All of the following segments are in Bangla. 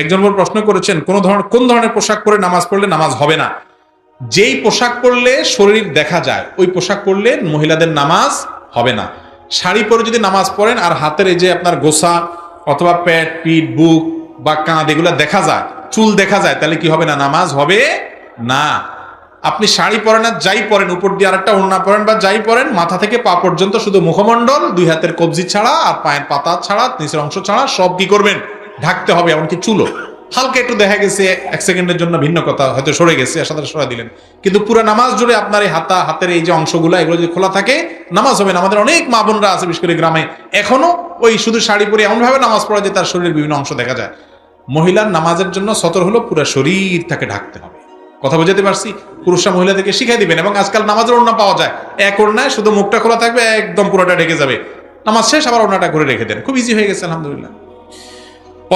একজন বড় প্রশ্ন করেছেন, কোন ধরনের কোন ধরনের পোশাক পরে নামাজ পড়লে নামাজ হবে না? যেই পোশাক পরলে শরীর দেখা যায়, ওই পোশাক পরলে মহিলাদের নামাজ হবে না। শাড়ি পরে যদি নামাজ পড়েন আর হাতের এই যে আপনার গোসা অথবা পেট পিঠ, বুক বা কাঁধ, এগুলো দেখা যায়, চুল দেখা যায়, তাহলে কি হবে না? নামাজ হবে না। আপনি শাড়ি পরেন আর যাই পরেন, উপর দিয়ে আরেকটা ওড়না পরেন বা যাই পরেন, মাথা থেকে পা পর্যন্ত শুধু মুখমণ্ডল, দুই হাতের কবজি ছাড়া আর পায়ের পাতা ছাড়া, নিচের অংশ ছাড়া, সব কি করবেন? ঢাকতে হবে, এমনকি চুলো হালকা একটু দেখা গেছে, এক সেকেন্ডের জন্য ভিন্ন কথা, হয়তো সরে গেছে সাথে সরে দিলেন। কিন্তু পুরো নামাজ জুড়ে আপনার এই হাতা, হাতের এই যে অংশগুলো, এগুলো যদি খোলা থাকে, নামাজ হবে না। আমাদের অনেক মা বোনরা আছে, বিশেষ করে গ্রামে। এখনও ওই শুধু শাড়ি পরে এমনভাবে নামাজ পড়া যে তার শরীরের বিভিন্ন অংশ দেখা যায়। মহিলার নামাজের জন্য সতর হলো পুরো শরীর তাকে ঢাকতে হবে। কথা বুঝাতে পারছি? পুরুষরা মহিলাদেরকে শিখাই দিবেন, এবং আজকাল নামাজের ওড়না পাওয়া যায়। এক ওড়নায় শুধু মুখটা খোলা থাকবে, একদম পুরোটা ঢেকে যাবে। নামাজ শেষ, আবার ওড়নাটা করে রেখে দেন। খুব ইজি হয়ে গেছে, আলহামদুলিল্লাহ।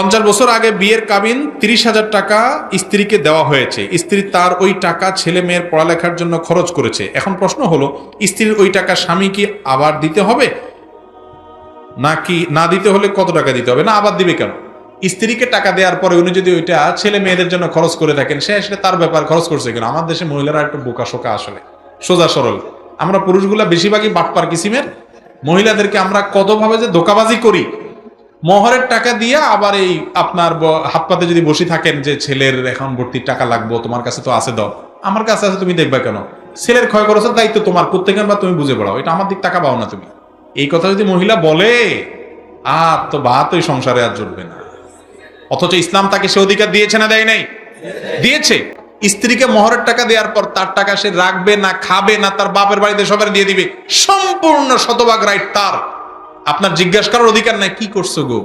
পঞ্চাশ বছর আগে বিয়ের কাবিন তিরিশ হাজার টাকা স্ত্রীকে দেওয়া হয়েছে। স্ত্রী তার ওই টাকা ছেলে মেয়ের পড়ালেখার জন্য খরচ করেছে। এখন প্রশ্ন হলো, স্ত্রীর ওই টাকা স্বামী কি আবার দিতে হবে? নাকি না দিতে হলে কত টাকা দিতে হবে? না, আবার দিবে কেন? স্ত্রীকে টাকা দেওয়ার পরে উনি যদি ওইটা ছেলে মেয়েদের জন্য খরচ করে থাকেন, সে আসলে তার ব্যাপার খরচ করছে কেন? আমার দেশে মহিলারা একটু বোকা শোকা আসলে। সোজা সরল। আমরা পুরুষগুলা বেশিরভাগই বাটপার কিসিমের? মহিলাদেরকে আমরা কতভাবে যে ধোকাবাজি করি মহরের টাকা দিয়ে আবার এই আপনার হাত পাতে যদি বসে থাকেন যে ছেলের এখন ভর্তির টাকা লাগবো, তোমার কাছে তো আছে দাও। আমার কাছে আছে, তুমি দেখবে কেন? ছেলের ক্ষয় খরচের দায়িত্ব তোমার প্রত্যেকের বা তুমি বুঝে পড়াও। এটা আমার দিক টাকা পাও না তুমি। এই কথা যদি মহিলা বলে, আর তো ভাত ওই সংসারে আর জুটবে না। অথচ ইসলাম তাকে সে অধিকার দিয়েছে না দেয় নাই? দিয়েছে। স্ত্রীকে মহরের টাকা দেওয়ার পর তার টাকা সে রাখবে না, খাবে না, তার বাপের বাড়িতে সবার দিয়ে দিবে। সম্পূর্ণ শতভাগ রাইট তার। আপনার জিজ্ঞাসা করার অধিকার নাই, কি করছ গো?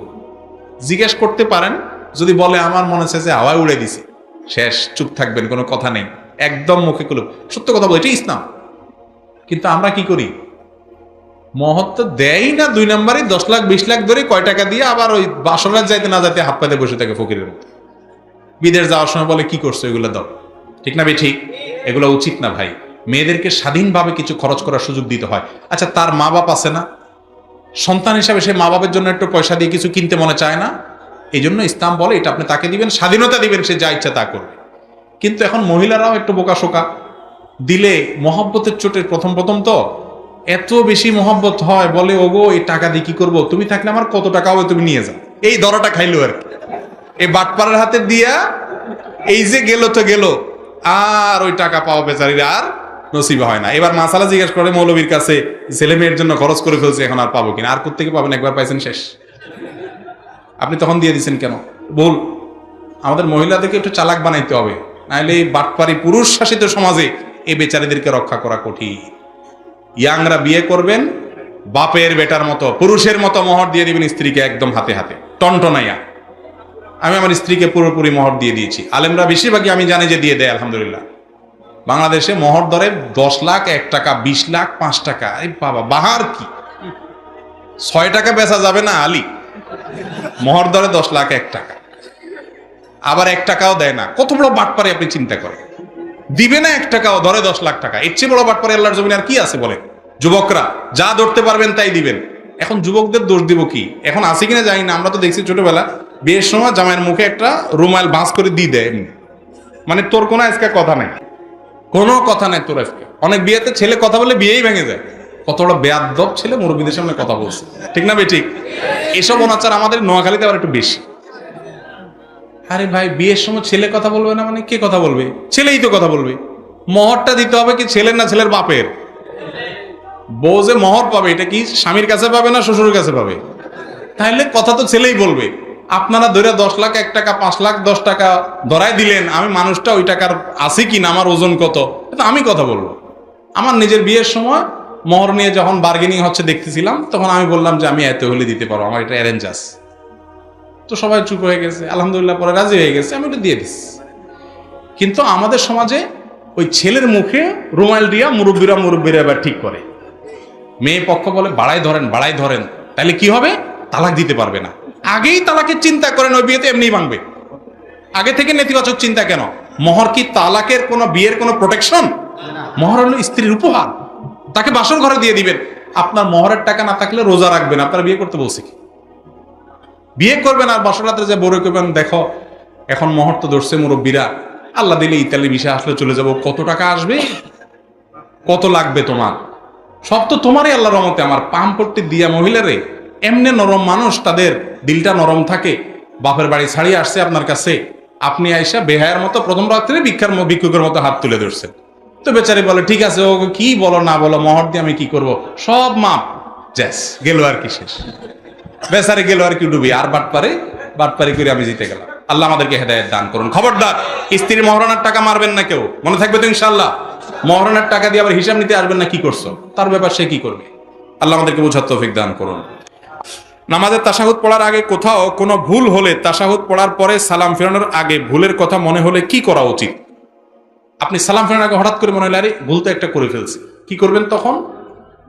জিজ্ঞেস করতে পারেন, যদি বলে আমার মনে হচ্ছে যে হাওয়ায় উড়ে দিছে। শেষ, চুপ থাকবেন, কোনো কথা নেই। একদম মুখে কুলুপ। সত্য কথা বলে এটাই ইসলাম। কিন্তু আমরা কি করি? মহত্ব দেয় না দুই নম্বরে দশ লাখ, বিশ লাখ ধরে কয় টাকা দিয়ে আবার ওই বাসরাত যাইতে না যাইতে হাত পাতে বসে থাকে ফকিরের মতো বিদেশ যাওয়ার সময় বলে, কি করছ? এগুলো দাও। ঠিক না বে ঠিক এগুলো উচিত না ভাই। মেয়েদেরকে স্বাধীনভাবে কিছু খরচ করার সুযোগ দিতে হয়। আচ্ছা তার মা বাপ আছে না? সন্তান হিসাবে সে মা বাপের জন্য একটু পয়সা দিয়ে কিছু কিনতে মনে চায় না। এই জন্য ইসলাম বলে, এটা আপনি তাকে দিবেন, স্বাধীনতা দিবেন, সে যা ইচ্ছা তা করবে। কিন্তু এখন মহিলারাও একটু বোকা শোকা দিলে মহব্বতের চোটে প্রথম প্রথম তো এত বেশি মহব্বত হয়, বলে, ওগো, এই টাকা দিয়ে কি করব? তুমি থাকলে আমার কত টাকা হবে, তুমি নিয়ে যাও। এই দরটা খাইলো আর কি। এই বাটপাড়ার হাতে দিয়া এই যে গেল তো গেল, আর ওই টাকা পাওয়া বেচারির আর নসিব হয় না। এবার মাসালা জিজ্ঞেস করে মৌলবীর কাছে ছেলে মেয়ের জন্য খরচ করে ফেলছে, এখন আর পাবো কিনা? আর কোথেকে পাবেন? একবার পাইছেন শেষ। আপনি তখন দিয়ে দিচ্ছেন কেন? ভুল। আমাদের মহিলাদেরকে একটু চালাক বানাইতে হবে। নাহলে এই বাটপারি পুরুষ শাসিত সমাজে এই বেচারিদেরকে রক্ষা করা কঠিন। ইয়াংরা বিয়ে করবেন, বাপের বেটার মতো, পুরুষের মতো মোহর দিয়ে দিবেন স্ত্রীকে একদম হাতে হাতে। টনটনাইয়া। আমি আমার স্ত্রীকে পুরোপুরি মোহর দিয়ে দিয়েছি। আলেমরা বেশিরভাগই আমি জানি যে দিয়ে দেয়, আলহামদুলিল্লাহ। বাংলাদেশে মোহর দরে দশ লাখ, এক টাকা, বিশ লাখ, পাঁচ টাকা। এই বাবা, বাহার কি? ছয় টাকা বেচা যাবে না আলী? মোহর দরে দশ লাখ, এক টাকা। আবার এক টাকাও দেয় না। কত বড় বাটপারে আপনি চিন্তা করেন? দিবে না এক টাকাও, ধরে দশ লাখ টাকা। এর চেয়ে বড় বাটপারে আল্লাহর জমিন আর কি আছে বলে যুবকরা, যা ধরতে পারবেন তাই দিবেন। এখন যুবকদের দোষ দিব কি? এখন আছে কিনা জানি না, আমরা তো দেখছি ছোটবেলা। বিয়ের সময় জামাইয়ের মুখে একটা রুমাল ভাঁজ করে দিয়ে দেয় মানে তোর কোনো আজকে কথা নাই। কোনো কথা নাই তোর আজকে অনেক বিয়েতে ছেলে কথা বলে বিয়েই ভেঙে যায়। কত বড় বেয়াদব ছেলে মুরব্বীদের সামনে কথা বলছে। ঠিক না ঠিক। এসব অনাচার আমাদের নোয়াখালীতে আবার একটু বেশি। আরে ভাই, বিয়ের সময় ছেলে কথা বলবে না মানে কে কথা বলবে? ছেলেই তো কথা বলবে। মহরটা দিতে হবে কি ছেলের না ছেলের বাপের? বউ যে মহর পাবে, এটা কি স্বামীর কাছে পাবে না শ্বশুরের কাছে পাবে? তাহলে কথা তো ছেলেই বলবে। আপনারা ধরে দশ লাখ, এক টাকা, পাঁচ লাখ, দশ টাকা ধরাই দিলেন, আমি মানুষটা ওই টাকার আছে কি না আমার ওজন কত? আমি কথা বলব। আমার নিজের বিয়ের সময় মহর নিয়ে যখন বার্গেনিং হচ্ছে দেখতেছিলাম, তখন আমি বললাম যে আমি এত হলে দিতে পারব, আমার এটা অ্যারেঞ্জ আছে। তো সবাই চুপ হয়ে গেছে, আলহামদুলিল্লাহ পরে রাজি হয়ে গেছে, আমি ওটা দিয়ে দিচ্ছি কিন্তু আমাদের সমাজে ওই ছেলের মুখে রুমাল দিয়া মুরব্বীরা মুরব্বীরা এবার ঠিক করে। মেয়ে পক্ষ বলে বাড়াই ধরেন বাড়াই ধরেন, তাহলে কি হবে? তালাক দিতে পারবে না। আগেই তালাকের চিন্তা করেন ওই বিয়েতে এমনি ভাঙবে আগে থেকে নেতিবাচক চিন্তা কেন? মহর কি তালাকের কোনো বিয়ের কোনো প্রোটেকশন মহর হলো স্ত্রীর উপহার। তাকে বাসর ঘরে দিয়ে দিবেন। আপনার মহরের টাকা না থাকলে রোজা রাখবেন। আপনারা বিয়ে করতে বলছে কি? বিয়ে করবেন আর বাসর রাত্রে যে বড় করবেন, দেখো, এখন মহর তো ধরছে মুরব্বীরা। আল্লাহ দিলে ইতালি ভিসা আসলে চলে যাব। কত টাকা আসবে? কত লাগবে তোমার? সব তো তোমারই আল্লাহ রহমতে। আমার পাম পট্টি দিয়া মহিলারে, এমনি নরম মানুষ তাদের দিলটা নরম থাকে, বাপের বাড়ি ছাড়িয়ে আসছে আপনার কাছে, আপনি আইসা বেহায়ের মতো প্রথম রাত্রে ভিক্ষার ভিক্ষুকের মতো হাত তুলে ধরছেন। তো বেচারি বলে, ঠিক আছে, ও কি বলো, না বলো, মহর দিয়ে আমি কি করব? সব মাপ। জ্যাস, গেল আর কি শেষ। বেচারে গেল আর কি ডুবি, আর বাট পারে বাট পারে করে আমি জিতে গেলাম। আল্লাহ আমাদেরকে হেদায়ত দান করুন। খবরদার, স্ত্রীর মহরানার টাকা মারবেন না কেউ। মনে থাকবে তো ইনশাল্লাহ মহরানার টাকা দিয়ে আবার হিসাব নিতে আসবেন না, কি করছ? তার ব্যাপার সে কি করবে? আল্লাহ আমাদেরকে বোঝার তৌফিক দান করুন। নামাজের তাসাহুদ পড়ার আগে কোথাও কোনো ভুল হলে তাসাহুদ পড়ার পরে সালাম ফেরানোর আগে ভুলের কথা মনে হলে কি করা উচিত? আপনি সালাম ফেরানোর আগে হঠাৎ করে মনে হলে, আরে, ভুল তো একটা করে ফেলছি। কি করবেন তখন?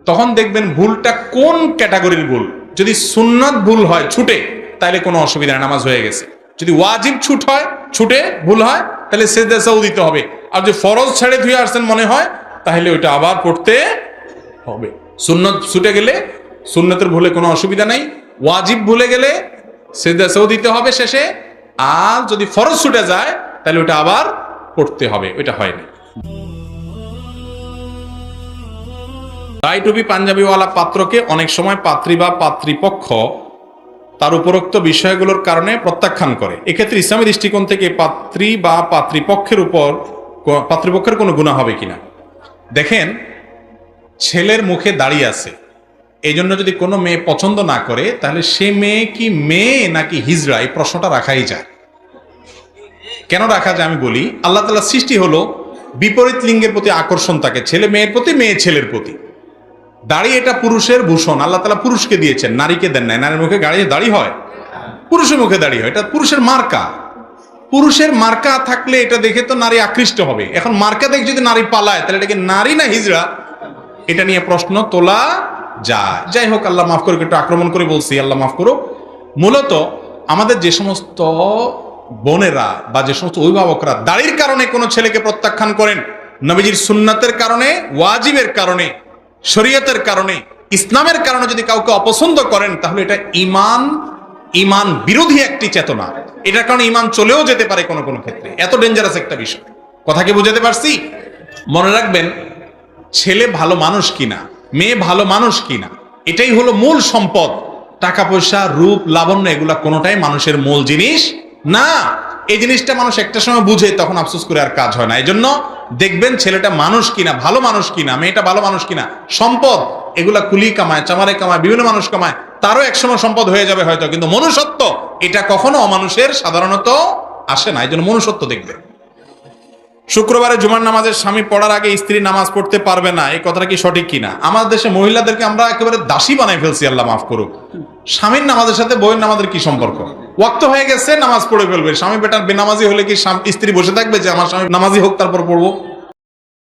তখন দেখবেন ভুলটা কোন ক্যাটাগরির ভুল? যদি সুন্নাত ভুল হয়, ছুটে তাহলে কোনো অসুবিধা নামাজ হয়ে গেছে। যদি ওয়াজিব ছুট হয়, ছুটে, ভুল হয় তাহলে সেজদা সাউ দিতে হবে। আর যদি ফরজ ছেড়ে ধুয়ে আসছেন মনে হয় তাহলে ওইটা আবার পড়তে হবে। সুন্নত ছুটে গেলে সুন্নতের ভুলে কোনো অসুবিধা নাই। ওয়াজিব ভুলে গেলে সাউ দিতে হবে শেষে। আর যদি ফরজ ছুটে যায়, তাহলে ওটা আবার পড়তে হবে। ওইটা হয় না টাই টুপি পাঞ্জাবিওয়ালা পাত্রকে অনেক সময় পাত্রী বা পাত্রীপক্ষ তার উপরোক্ত বিষয়গুলোর কারণে প্রত্যাখ্যান করে। এক্ষেত্রে ইসলামী দৃষ্টিকোণ থেকে পাত্রী বা পাত্রীপক্ষের উপর পাত্রীপক্ষের কোনো গুণা হবে কিনা? দেখেন, ছেলের মুখে দাঁড়িয়ে আছে। এই জন্য যদি কোনো মেয়ে পছন্দ না করে, তাহলে সে মেয়ে কি মেয়ে নাকি হিজড়া? এই প্রশ্নটা রাখাই যায়। কেন রাখা যায় আমি বলি, আল্লাহ তালা সৃষ্টি হলো বিপরীত লিঙ্গের প্রতি আকর্ষণ থাকে ছেলে মেয়ের প্রতি, মেয়ে ছেলের প্রতি। দাড়ি এটা পুরুষের ভূষণ, আল্লাহ তালা পুরুষকে দিয়েছেন, নারীকে দেন নাই। নারীর মুখে গাড়ি, দাড়ি হয়। পুরুষের মুখে দাড়ি হয়, এটা পুরুষের মার্কা। পুরুষের মার্কা থাকলে এটা দেখে তো নারী আকৃষ্ট হবে। এখন মার্কা দেখে যদি নারী পালায়, তাহলে এটাকে নারী না হিজড়া? এটা নিয়ে প্রশ্ন তোলা যায় যাই হোক আল্লাহ মাফ করে একটু আক্রমণ করে বলছি, আল্লাহ মাফ করো মূলত আমাদের যে সমস্ত বোনেরা বা যে সমস্ত অভিভাবকরা দাড়ির কারণে কোনো ছেলেকে প্রত্যাখ্যান করেন, নবীজির সুন্নাতের কারণে, ওয়াজিবের কারণে, শরীয়তের কারণে, ইসলামের কারণে যদি কাউকে অপছন্দ করেন, তাহলে এটা ইমান ইমান বিরোধী একটি চেতনা। এটার কারণে ইমান চলেও যেতে পারে কোনো কোনো ক্ষেত্রে। এত ডেঞ্জারাস একটা বিষয়। কথা কি বুঝাতে পারছি? মনে রাখবেন, ছেলে ভালো মানুষ কিনা? মেয়ে ভালো মানুষ কিনা? এটাই হলো মূল সম্পদ। টাকা, পয়সা, রূপ, লাবণ্য, এগুলা কোনোটাই মানুষের মূল জিনিস না। এই জিনিসটা মানুষ একটা সময় বুঝে, তখন আফসোস করে আর কাজ হয় না। এই জন্য দেখবেন ছেলেটা মানুষ কিনা, ভালো মানুষ কিনা, মেয়েটা ভালো মানুষ কিনা, সম্পদ, এগুলা কুলি কামায়, চামারে কামায়, বিভিন্ন মানুষ কামায়, তারও একসময় সম্পদ হয়ে যাবে হয়তো, কিন্তু মনুষ্যত্ব, এটা কখনো অমানুষের সাধারণত আসে না। এই জন্য মনুষ্যত্ব দেখবে শুক্রবারে জুমার নামাজের স্বামী পড়ার আগে স্ত্রী নামাজ পড়তে পারবে না, এই কথাটা কি সঠিক কিনা? আমাদের দেশে মহিলাদেরকে আমরা একেবারে দাসী বানাই ফেলছি, আল্লাহ মাফ করুক। স্বামীর নামাজের সাথে বইয়ের নামাজের কি সম্পর্ক? ওয়াক্ত হয়ে গেছে, নামাজ পড়ে ফেলবে। স্বামী বেটার বেনামাজি হলে কি স্ত্রী বসে থাকবে যে, আমার স্বামী নামাজি হোক, তারপর পড়ব?